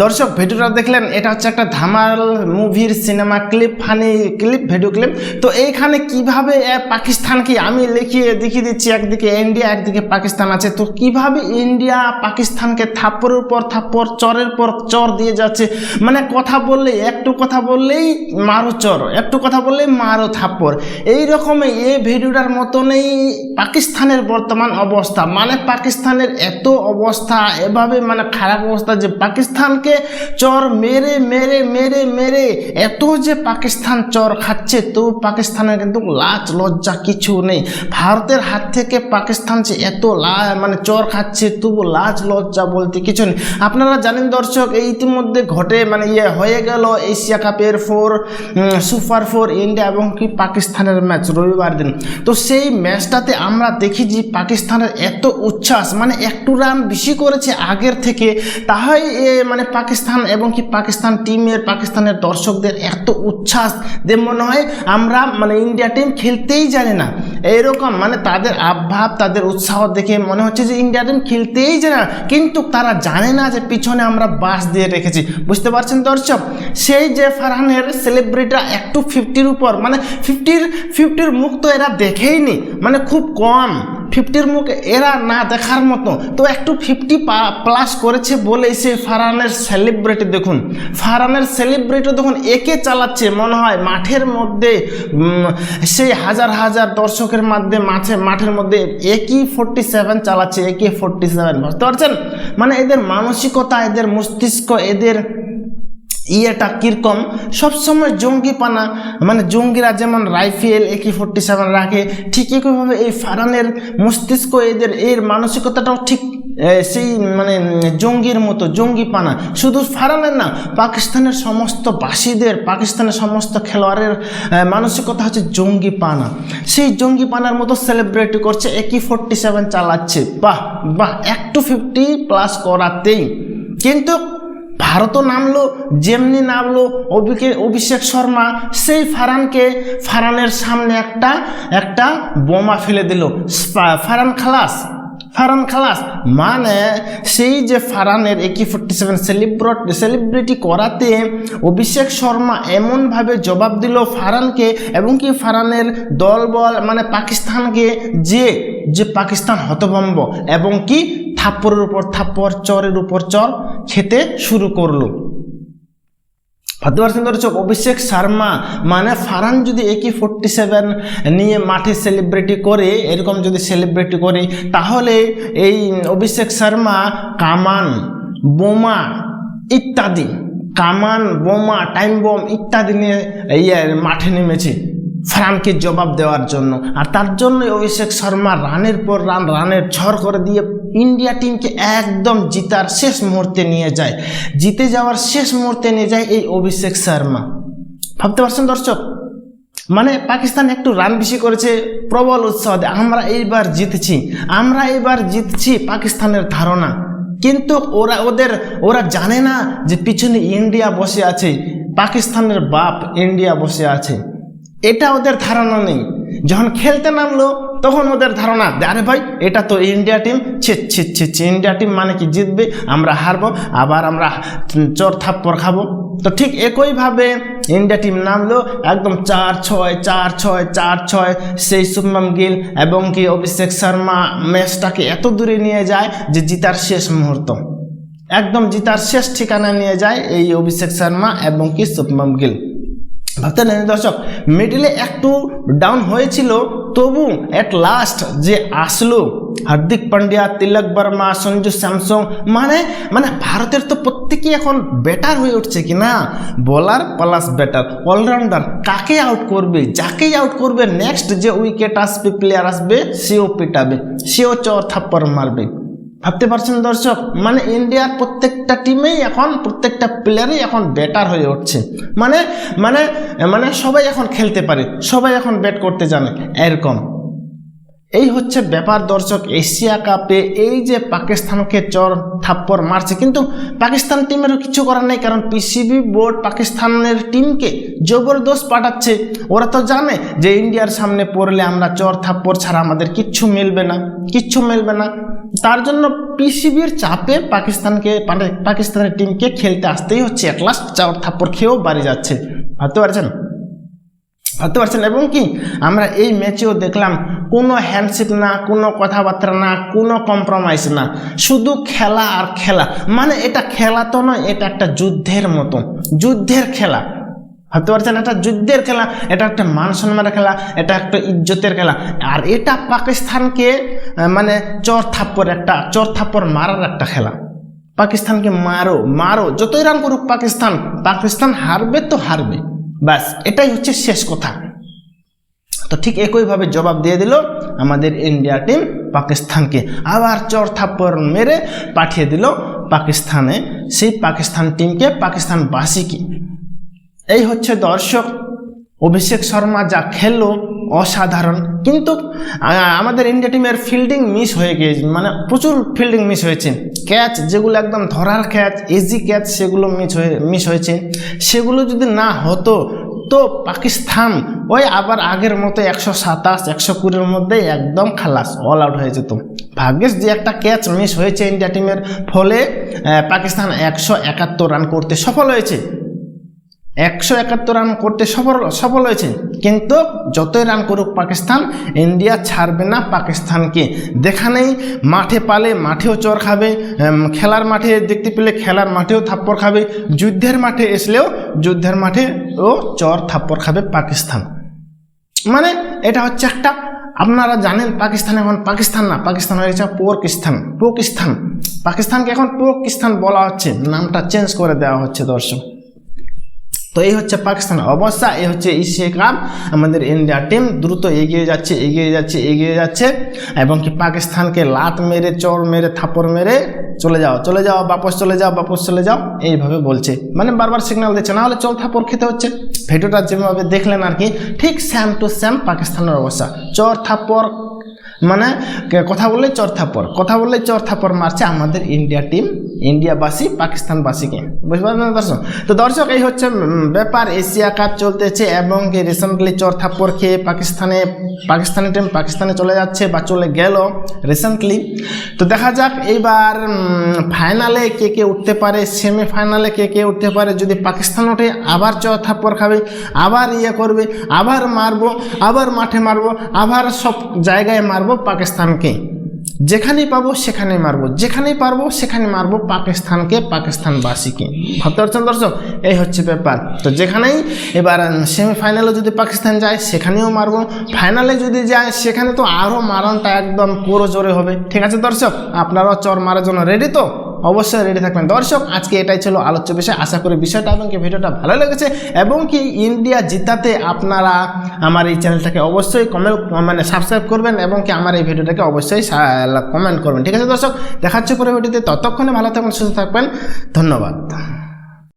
দর্শক, ভিডিওটা দেখলেন, এটা হচ্ছে একটা ধামাল মুভির cinema clip, funny clip, video clip. তো এইখানে কীভাবে পাকিস্তানকে আমি লিখিয়ে দেখিয়ে দিচ্ছি, একদিকে ইন্ডিয়া, একদিকে পাকিস্তান আছে। তো কীভাবে ইন্ডিয়া পাকিস্তানকে থাপ্পরের পর থাপ্পর চরের পর চর দিয়ে যাচ্ছে? মানে কথা বললেই, একটু কথা বললেই মারো চর, একটু কথা বললেই মারো থাপ্পর এই রকমই এই ভিডিওটার মতনই পাকিস্তানের বর্তমান অবস্থা। মানে পাকিস্তানের এত অবস্থা, এভাবে মানে খারাপ অবস্থা যে পাকিস্তানকে চর মেরে মেরে মেরে মেরে, এত যে পাকিস্তান চর খাচ্ছে, তো পাকিস্তানের কিন্তু লাজ, লজ্জা কিছু নেই। ভারতের হাত থেকে পাকিস্তান যে এত লা মানে চর খাচ্ছে, তবু লাজ, লজ্জা বলতে কিছু নেই। আপনারা জানেন দর্শক, এই ইতিমধ্যে ঘটে মানে ইয়ে হয়ে গেল এশিয়া কাপের ফোর সুপার ফোর ইন্ডিয়া এবং কি পাকিস্তানের ম্যাচ রবিবার দিন। তো সেই ম্যাচটাতে আমরা দেখি যে পাকিস্তানের এত উচ্ছ্বাস মানে একটু রান বেশি করেছে আগের থেকে, তাহাই, এ মানে পাকিস্তান এবং কি পাকিস্তান টিমের পাকিস্তানের দর্শকদের এত উচ্ছ্বাস, যে মনে হয় আমরা মানে ইন্ডিয়া টিম খেলতেই জানে না। এরকম মানে তাদের আভাব তাদের উৎসাহ দেখে মনে হচ্ছে যে ইন্ডিয়া টিম খেলতেই জানে না। কিন্তু তারা জানে না যে পিছনে আমরা বাস দিয়ে রেখেছি। বুঝতে পারছেন দর্শক? সেই যে ফারহানের সেলিব্রিটিটা একটু ফিফটির উপর মানে ফিফটির ফিফটির মুখ তো এরা দেখেইনি মানে খুব কম। ফিফটির মুখ এরা না দেখার মতো। তো একটু ফিফটি প্লাস করেছে বলে সে ফারানের সেলিব্রিটি দেখুন। ফারানের সেলিব্রিটি দেখুন, একে চালাচ্ছে, মনে হয় মাঠের মধ্যে সেই হাজার হাজার দর্শকের মধ্যে মাঠে, মাঠের মধ্যে একই ফোরটি সেভেন চালাচ্ছে, একই ফোরটি সেভেন বুঝতে পারছেন? মানে এদের মানসিকতা, এদের মস্তিষ্ক, এদের ইয়েটা কীরকম? সবসময় জঙ্গিপানা মানে জঙ্গিরা যেমন রাইফেল একে ফোরটি সেভেন রাখে, ঠিক একইভাবে এই ফারানের মস্তিষ্ক, এদের, এর মানসিকতাটাও ঠিক সেই মানে জঙ্গির মতো, জঙ্গিপানা। শুধু ফারানের না, পাকিস্তানের সমস্ত বাসীদের, পাকিস্তানের সমস্ত খেলোয়াড়ের মানসিকতা হচ্ছে জঙ্গিপানা। সেই জঙ্গিপানার মতো সেলিব্রেট করছে একই ফোরটি সেভেন চালাচ্ছে। বাহ বাহ, এক টু ফিফটি প্লাস করাতেই। কিন্তু ভারতও নামলো, যেমনি নামলো অভিকে, অভিষেক শর্মা, সেই ফারানকে, ফারানের সামনে একটা একটা বোমা ফেলে দিল। ফারান খালাস ফারান খালাস। মানে সেই যে ফারানের একি ফোর্টি সেভেন সেলিব্রিটি সেলিব্রিটি করাতে অভিষেক শর্মা এমনভাবে জবাব দিল ফারানকে এবং কি ফারানের দলবল মানে পাকিস্তানকে, যে যে পাকিস্তান হতভম্ব এবং কি থাপ্পড়ের উপর থাপ্পড়, চরের উপর চর খেতে শুরু করল। ভাবতে পারছেন দর্শক অভিষেক শর্মা মানে ফারান যদি একই ফোরটি সেভেন নিয়ে মাঠে সেলিব্রিটি করে, এরকম যদি সেলিব্রিটি করে, তাহলে এই অভিষেক শর্মা, কামান, বোমা ইত্যাদি, কামান, বোমা টাইম বোম ইত্যাদি নিয়ে ইয়ে মাঠে নেমেছে ফারানকে জবাব দেওয়ার জন্য। আর তার জন্যই অভিষেক শর্মা রানের পর রান, রানের ঝড় করে দিয়ে ইন্ডিয়া টিমকে একদম জিতার শেষ মুহূর্তে নিয়ে যায়। জিতে যাওয়ার শেষ মুহূর্তে নিয়ে যায় এই অভিষেক শর্মা। ভাবতে পারছেন দর্শক? মানে পাকিস্তান একটু রান বেশি করেছে, প্রবল উৎসাহ আমরা এইবার জিতছি, আমরা এইবার জিতছি পাকিস্তানের ধারণা। কিন্তু ওরা ওদের, ওরা জানে না যে পিছনে ইন্ডিয়া বসে আছে, পাকিস্তানের বাপ ইন্ডিয়া বসে আছে। এটা ওদের ধারণা নেই। যখন খেলতে নামলো তখন ওদের ধারণা আরে ভাই, এটা তো ইন্ডিয়া টিম ছে ছে ছে ছে, ইন্ডিয়া টিম মানে কি জিতবে, আমরা হারবো, আবার আমরা চর থাপ্পড় খাব। তো ঠিক একইভাবে ইন্ডিয়া টিম নামলো, একদম চার ছয় চার ছয় চার ছয়, সেই শুভম গিল, এবং কি অভিষেক শর্মা ম্যাচটাকে এত দূরে নিয়ে যায় যে জিতার শেষ মুহূর্ত। একদম জিতার শেষ ঠিকানায় নিয়ে যায় এই অভিষেক শর্মা এবং কি শুভম গিল। ভাবতে নেন দর্শক মিডিলে একটু ডাউন হয়েছিল, তবু এট লাস্ট যে আসলো, হার্দিক পান্ডিয়া তিলক বর্মা, সঞ্জু স্যামসং মানে মানে ভারতের তো প্রত্যেকেই এখন বেটার হয়ে উঠছে কি না? বলার প্লাস বেটার অলরাউন্ডার কাকে আউট করবে যাকেই আউট করবে নেক্সট যে উইকেট আসবে প্লেয়ার আসবে, সেও পিটাবে, সেও চর থাপ্পড় মারবে। ভাবতে পারছেন দর্শক? মানে ইন্ডিয়ার প্রত্যেকটা টিমেই এখন, প্রত্যেকটা প্লেয়ারই এখন বেটার হয়ে উঠছে। মানে মানে মানে সবাই এখন খেলতে পারে, সবাই এখন ব্যাট করতে জানে, এরকম। এই হচ্ছে ব্যাপার দর্শক, এশিয়া কাপে এই যে পাকিস্তানকে চর থাপ্পর মারছে, কিন্তু পাকিস্তান টিমেরও কিছু করার নেই, কারণ পিসিবি বোর্ড পাকিস্তানের টিমকে জবরদস্ত পাঠাচ্ছে। ওরা তো জানে যে ইন্ডিয়ার সামনে পড়লে আমরা চর থাপ্পর ছাড়া আমাদের কিচ্ছু মিলবে না, কিচ্ছু মিলবে না। তার জন্য পিসিবির চাপে পাকিস্তানকে পাকিস্তানের টিমকে খেলতে আসতেই হচ্ছে, এক লাস্ট চর থাপ্পর খেয়েও বাড়ি যাচ্ছে। ভাবতে পারছেন? ভাবতে পারছেন? এবং কি আমরা এই ম্যাচেও দেখলাম কোনো হ্যান্ডশেক না, কোনো কথাবার্তা না, কোনো কম্প্রোমাইজ না। শুধু খেলা আর খেলা। মানে এটা খেলা তো নয়, এটা একটা যুদ্ধের মতো। যুদ্ধের খেলা। ভাবতে পারছেন? এটা যুদ্ধের খেলা, এটা একটা মান সম্মানের খেলা, এটা একটা ইজ্জতের খেলা। আর এটা পাকিস্তানকে মানে চর থাপ্পর একটা, চর থাপ্পর মারার একটা খেলা। পাকিস্তানকে মারো মারো। যতই রান করুক পাকিস্তান পাকিস্তান হারবে তো হারবে। ব্যাস, এটাই হচ্ছে শেষ কথা। তো ঠিক একইভাবে জবাব দিয়ে দিল আমাদের ইন্ডিয়া টিম পাকিস্তানকে। আবার চর থাপ্পড় মেরে পাঠিয়ে দিল পাকিস্তানে। সেই পাকিস্তান টিমকে, পাকিস্তানবাসীকে। এই হচ্ছে দর্শক অভিষেক শর্মা যা খেললো অসাধারণ। কিন্তু আমাদের ইন্ডিয়া টিমের ফিল্ডিং মিস হয়ে গিয়েছে। মানে প্রচুর ফিল্ডিং মিস হয়েছে। ক্যাচ যেগুলো একদম ধরার ক্যাচ ইজি ক্যাচ সেগুলো মিস হয়ে মিস হয়েছে। সেগুলো যদি না হতো, তো পাকিস্তান ওই আবার আগের মতো একশো সাতাশ, একশো কুড়ির মধ্যে একদম খালাস অল আউট হয়ে যেত। ভাগ্যেস যে একটা ক্যাচ মিস হয়েছে ইন্ডিয়া টিমের ফলে পাকিস্তান একশো একাত্তর রান করতে সফল হয়েছে। একশো একাত্তর রান করতে সফল সফল হয়েছে। কিন্তু যতই রান করুক পাকিস্তান, ইন্ডিয়া ছাড়বে না পাকিস্তানকে। দেখা নেই, মাঠে পালে মাঠেও চর খাবে খেলার মাঠে দেখতে পেলে খেলার মাঠেও থাপ্পড় খাবে। যুদ্ধের মাঠে আসলেও যুদ্ধের মাঠে ও চর থাপ্পড় খাবে পাকিস্তান। মানে এটা হচ্ছে একটা, আপনারা জানেন পাকিস্তান এখন পাকিস্তান না, পাকিস্তান হয়ে গেছে পোরকিস্তান পোকিস্তান পাকিস্তানকে এখন পোকিস্তান বলা হচ্ছে, নামটা চেঞ্জ করে দেওয়া হচ্ছে দর্শক। তো এই হচ্ছে পাকিস্তান অবস্থা, এই হচ্ছে এশিয়া কাপ। আমাদের ইন্ডিয়া টিম দ্রুত এগিয়ে যাচ্ছে এগিয়ে যাচ্ছে এগিয়ে যাচ্ছে। এবং কি পাকিস্তানকে লাত মেরে, চর মেরে, থাপড় মেরে চলে যাও চলে যাও, বাপস চলে যাও, বাপস চলে যাও, এইভাবে বলছে। মানে বারবার সিগন্যাল দিচ্ছে না হলে চল থাপড় খেতে হচ্ছে। ভিডিওটা যেভাবে দেখলেন আর কি, ঠিক স্যাম টু স্যাম পাকিস্তানের অবস্থা। চর থাপড় মানে কথা বললে চর থাপ্পড় কথা বললে চর থাপ্পড় মারছে আমাদের ইন্ডিয়া টিম ইন্ডিয়াবাসী, পাকিস্তানবাসীকে। বুঝতে দর্শক? তো দর্শক, এই হচ্ছে ব্যাপার। এশিয়া কাপ চলতেছে এবং রিসেন্টলি চর থাপ্পড় খেয়ে পাকিস্তানে, পাকিস্তানি টিম পাকিস্তানে চলে যাচ্ছে বা চলে গেল রিসেন্টলি তো দেখা যাক এইবার ফাইনালে কে কে উঠতে পারে সেমিফাইনালে কে কে উঠতে পারে। যদি পাকিস্তান ওঠে, আবার চর থাপ্পড় খাবে, আবার ইয়ে করবে, আবার মারবো, আবার মাঠে মারবো, আবার সব জায়গায় মারবো পাকিস্তানকে। যেখানেই পাবো সেখানে মারবো। যেখানেই পারব সেখানে মারবো পাকিস্তানকে, পাকিস্তানবাসীকে। ভাবতে পারছেন দর্শক? এই হচ্ছে ব্যাপার। তো যেখানেই, এবার সেমিফাইনালে যদি পাকিস্তান যায়, সেখানেও মারবো। ফাইনালে যদি যায়, সেখানে তো আরও মারণটা একদম পুরো জোরে হবে। ঠিক আছে দর্শক? আপনারাও চর মারার জন্য রেডি তো? অবশ্যই রেডি থাকবেন। দর্শক, আজকে এটাই ছিল আলোচ্য বিষয়। আশা করি বিষয়টা এবং কি ভিডিওটা ভালো লেগেছে এবং কি ইন্ডিয়া জিতাতে আপনারা আমার এই চ্যানেলটাকে অবশ্যই কমেন্ট মানে সাবস্ক্রাইব করবেন এবং কি আমার এই ভিডিওটাকে অবশ্যই কমেন্ট করবেন। ঠিক আছে দর্শক, দেখাচ্ছে পরে ভিডিওতে ততক্ষণে ভালো থাকবেন, সুস্থ থাকবেন। ধন্যবাদ।